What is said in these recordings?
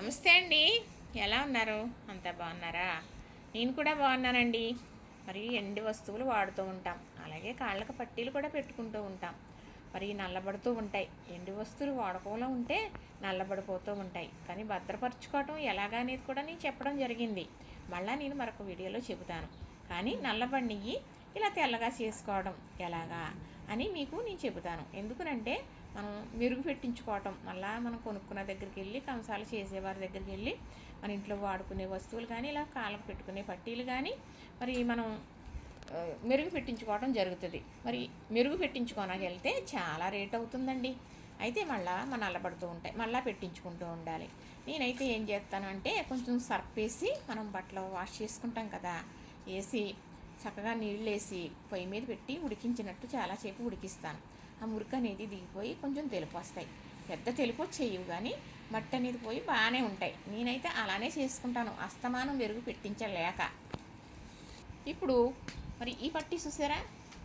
నమస్తే అండి. ఎలా ఉన్నారు? అంతా బాగున్నారా? నేను కూడా బాగున్నానండి. మరి ఎండి వస్తువులు వాడుతూ ఉంటాం. అలాగే కాళ్ళకు పట్టీలు కూడా పెట్టుకుంటూ ఉంటాం. మరి నల్లబడుతూ ఉంటాయి. ఎండి వస్తువులు వాడకుండా ఉంటే నల్లబడిపోతూ ఉంటాయి. కానీ భద్రపరచుకోవటం ఎలాగా అనేది కూడా నేను చెప్పడం జరిగింది. మళ్ళీ నేను మరొక వీడియోలో చెబుతాను. కానీ నల్లబడినవి ఇలా తెల్లగా చేసుకోవడం ఎలాగా అని మీకు నేను చెబుతాను. ఎందుకనంటే మనం మెరుగు పెట్టించుకోవటం మళ్ళీ మనం కొనుక్కున్న దగ్గరికి వెళ్ళి కంసాలు చేసేవారి దగ్గరికి వెళ్ళి మన ఇంట్లో వాడుకునే వస్తువులు కానీ ఇలా కాళ్ళకు పెట్టుకునే పట్టీలు కానీ మరి మనం మెరుగు పెట్టించుకోవడం జరుగుతుంది. మరి మెరుగు పెట్టించుకోనకి వెళ్తే చాలా రేట్ అవుతుందండి. అయితే మళ్ళా మన అల్లబడుతూ ఉంటాయి మళ్ళీ పెట్టించుకుంటూ ఉండాలి. నేనైతే ఏం చేస్తానంటే కొంచెం సర్ఫ్ వేసి మనం బట్టలు వాష్ చేసుకుంటాం కదా వేసి చక్కగా నీళ్ళు వేసి పొయ్యి మీద పెట్టి ఉడికించినట్టు చాలాసేపు ఉడికిస్తాను. ఆ మురికి అనేది దిగిపోయి కొంచెం తెలుపు వస్తాయి. పెద్ద తెలుపు చేయవు కానీ మట్టి అనేది పోయి బాగానే ఉంటాయి. నేనైతే అలానే చేసుకుంటాను. అస్తమానం మెరుగు పెట్టించలేక. ఇప్పుడు మరి ఈ పట్టి చూసారా?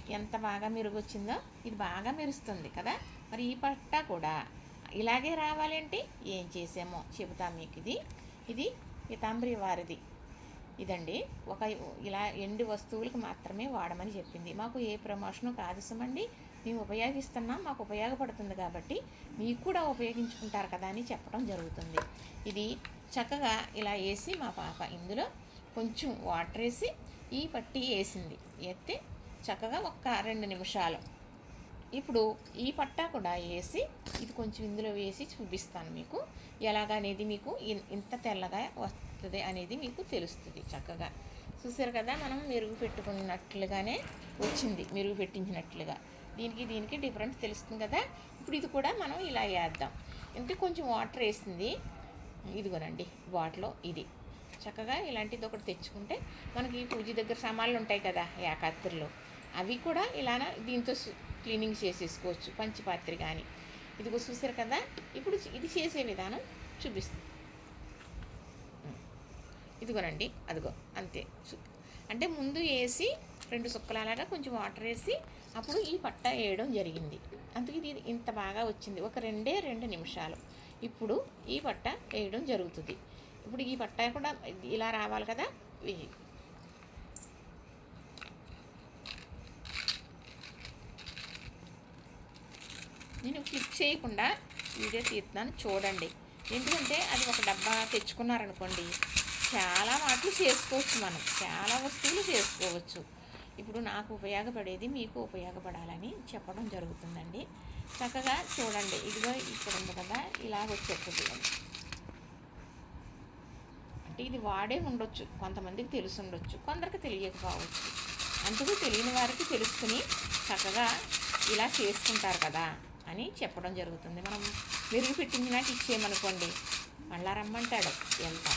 ఎంత బాగా మెరుగు వచ్చిందో ఇది బాగా మెరుస్తుంది కదా. మరి ఈ పట్ట కూడా ఇలాగే రావాలంటే? ఏం చేసామో చెబుతాం మీకు ఇది. ఇది పితాంబరి వారిది. ఇదండి. ఒక ఇలా ఎండు వస్తువులకు మాత్రమే వాడమని చెప్పింది. మాకు ఏ ప్రమోషను కాదు సుమండి. మేము ఉపయోగిస్తున్నాం మాకు ఉపయోగపడుతుంది కాబట్టి మీకు కూడా ఉపయోగించుకుంటారు కదా అని చెప్పడం జరుగుతుంది. ఇది చక్కగా ఇలా వేసి మా పాప ఇందులో కొంచెం వాటర్ వేసి ఈ పట్టి వేసింది. వేస్తే చక్కగా ఒక రెండు నిమిషాలు. ఇప్పుడు ఈ పట్టా కూడా వేసి ఇది కొంచెం ఇందులో వేసి చూపిస్తాను మీకు. ఎలాగనేది మీకు ఇన్- ఇంత తెల్లగా వస్తుంది అనేది మీకు తెలుస్తుంది చక్కగా. చూసారు కదా మనం మెరుగు పెట్టుకున్నట్లుగానే వచ్చింది మెరుగు పెట్టించినట్లుగా. దీనికి దీనికి డిఫరెన్స్ తెలుస్తుంది కదా. ఇప్పుడు ఇది కూడా మనం ఇలా వేద్దాం. అంటే కొంచెం వాటర్ వేసింది. ఇదిగోనండి బాటిలో ఇది. చక్కగా ఇలాంటిది ఒకటి తెచ్చుకుంటే మనకి పూజ దగ్గర సామాన్లు ఉంటాయి కదా ఏకాత్రులు. అవి కూడా ఇలాన దీంతో క్లీనింగ్ చేసేసుకోవచ్చు పంచపాత్రి కానీ ఇదిగో చూసారు కదా ఇప్పుడు ఇది చేసే విధానం చూపిస్తుంది ఇదిగోనండి అదిగో అంతే. అంటే ముందు వేసి రెండు సుక్కలు అలాగా కొంచెం వాటర్ వేసి అప్పుడు ఈ పట్టా వేయడం జరిగింది. అందుకే ఇది ఇంత బాగా వచ్చింది. ఒక రెండే రెండు నిమిషాలు. ఇప్పుడు ఈ పట్ట వేయడం జరుగుతుంది. ఇప్పుడు ఈ పట్ట కూడా ఇలా రావాలి కదా? వెయ్యి నేను క్లిక్ చేయకుండా వీడియో తీస్తున్నాను చూడండి. ఎందుకంటే అది ఒక డబ్బా తెచ్చుకున్నారనుకోండి చాలా మాటలు చేసుకోవచ్చు మనం. చాలా వస్తువులు చేసుకోవచ్చు. ఇప్పుడు నాకు ఉపయోగపడేది మీకు ఉపయోగపడాలని చెప్పడం జరుగుతుందండి. చక్కగా చూడండి. ఇదిగో ఇక్కడ ఉంది కదా. ఇలా వచ్చేస్తుంది. అంటే ఇది వాడే ఉండొచ్చు. కొంతమందికి తెలిసి ఉండొచ్చు. కొందరికి తెలియకపోవచ్చు. అందుకు తెలియని వారికి తెలుసుకుని చక్కగా ఇలా చేసుకుంటారు కదా అని చెప్పడం జరుగుతుంది. మనం మెరుగు పెట్టించినాక ఇచ్చేయమనుకోండి. మళ్ళా రమ్మంటాడు. ఎంత?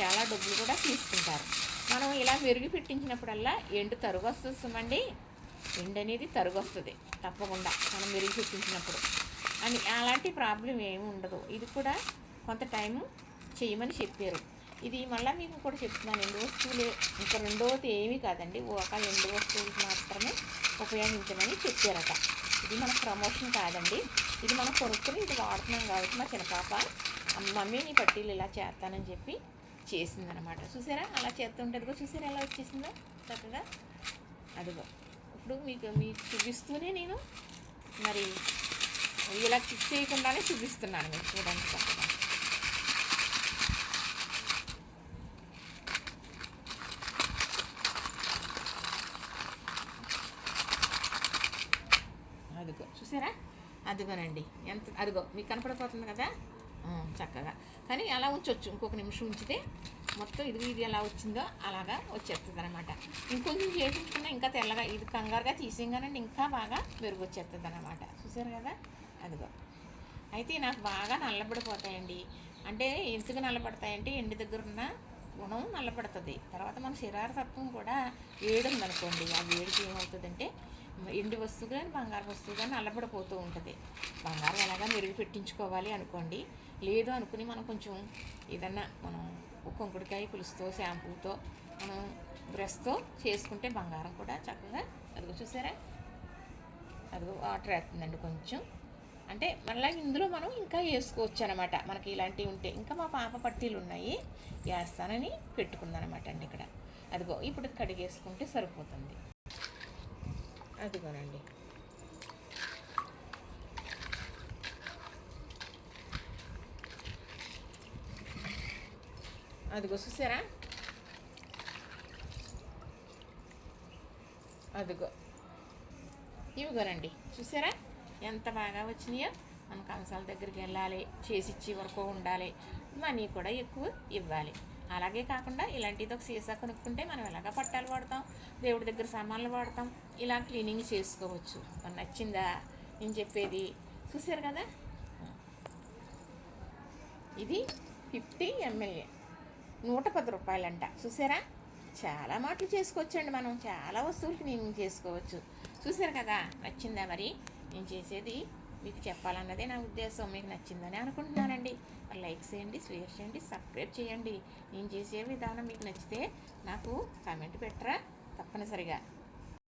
చాలా డబ్బులు కూడా తీసుకుంటారు. మనం ఇలా మెరుగు పెట్టించినప్పుడల్లా ఎండు తరుగు వస్తుంది సుమండి. ఎండు అనేది తరుగు వస్తుంది. తప్పకుండా మనం మెరుగు పెట్టించినప్పుడు. అని అలాంటి ప్రాబ్లం ఏమి ఉండదు. ఇది కూడా కొంత టైము చేయమని చెప్పారు. ఇది మళ్ళీ మీకు కూడా చెప్తున్నాను. ఎండు వస్తువులే ఇంకా రెండవది ఏమీ కాదండి. ఒక రెండు వస్తువులు మాత్రమే ఉపయోగించమని చెప్పారట. ఇది మన ప్రమోషన్ కాదండి. ఇది మనం కొనుక్కుని ఇది వాడుతున్నాం కాబట్టి మా చిన్న పాప పట్టీలు ఇలా చేస్తానని చెప్పి చేసిందనమాట చూసారా? అలా చేస్తుంటే అదిగో చూసారా ఎలా వచ్చేసిందో? చక్కగా? అదిగో. ఇప్పుడు మీకు మీకు చూపిస్తూనే నేను మరి ఇలా క్లిక్ చేయకుండానే చూపిస్తున్నాను మీకు చూడండి చక్కగా. అదిగో. చూసారా? అదిగోనండి. ఎంత అదిగో మీకు కనపడిపోతుంది కదా? చక్కగా. కానీ అలా ఉంచవచ్చు ఇంకొక నిమిషం ఉంచితే మొత్తం ఇది ఇది ఎలా వచ్చిందో అలాగా వచ్చేస్తుంది అనమాట ఇంకొంచెం చేపించుకున్నా ఇంకా తెల్లగా ఇది కంగారుగా తీసేయగానండి ఇంకా బాగా మెరుగు వచ్చేస్తుంది అనమాట చూసారు కదా? అదిగో. అయితే నాకు బాగా నల్లబడిపోతాయండి. అంటే ఎందుకు నల్లబడతాయంటే ఎండి దగ్గర ఉన్న గుణం నల్లబడుతుంది. తర్వాత మన శరీర తత్వం కూడా వేడి ఉందనుకోండి ఆ వేడికి ఏమవుతుందంటే ఎండి వస్తువు కానీ బంగారు వస్తువు కానీ అల్లబడిపోతూ ఉంటుంది. బంగారం ఎలాగా మెరుగు పెట్టించుకోవాలి అనుకోండి. లేదు అనుకుని మనం కొంచెం ఏదన్నా మనం కుంకుడికాయ పులుసుతో షాంపూతో మనం బ్రష్తో చేసుకుంటే బంగారం కూడా చక్కగా అదిగో చూసారా? అదిగో వాటర్ వేస్తుందండి కొంచెం. అంటే మళ్ళీ ఇందులో మనం ఇంకా వేసుకోవచ్చు అనమాట మనకి ఇలాంటివి ఉంటే ఇంకా మా పాప పట్టీలు ఉన్నాయి. వేస్తానని పెట్టుకుందనమాట అండి ఇక్కడ. అదిగో ఇప్పుడు కడిగేసుకుంటే సరిపోతుంది. అదిగోనండి అదిగో చూసారా? అదిగో. ఇవిగోనండి చూసారా? ఎంత బాగా వచ్చినాయో? మన కంసాల దగ్గరికి వెళ్ళాలి చేసి ఇచ్చి వరకు ఉండాలి. మనీ కూడా ఎక్కువ ఇవ్వాలి. అలాగే కాకుండా ఇలాంటిది ఒక సీసా కొనుక్కుంటే మనం ఎలాగ పట్టాలు వాడతాం దేవుడి దగ్గర సామాన్లు వాడతాం ఇలా క్లీనింగ్ చేసుకోవచ్చు. నచ్చిందా? నేను చెప్పేది చూసారు కదా? ఇది ఫిఫ్టీ ఎంఎల్ఏ. నూట పది రూపాయలంట. చూసారా చాలా మాటలు చేసుకోవచ్చండి మనం. చాలా వస్తువులు క్లీనింగ్ చేసుకోవచ్చు. చూసారు కదా? నచ్చిందా మరి? నేను చేసేది మీకు చెప్పాలన్నదే నా ఉద్దేశం మీకు నచ్చిందని అనుకుంటున్నానండి. మరి లైక్ చేయండి షేర్ చేయండి సబ్స్క్రైబ్ చేయండి. నేను చేసే విధానం మీకు నచ్చితే నాకు కామెంట్ పెట్టరా తప్పనిసరిగా.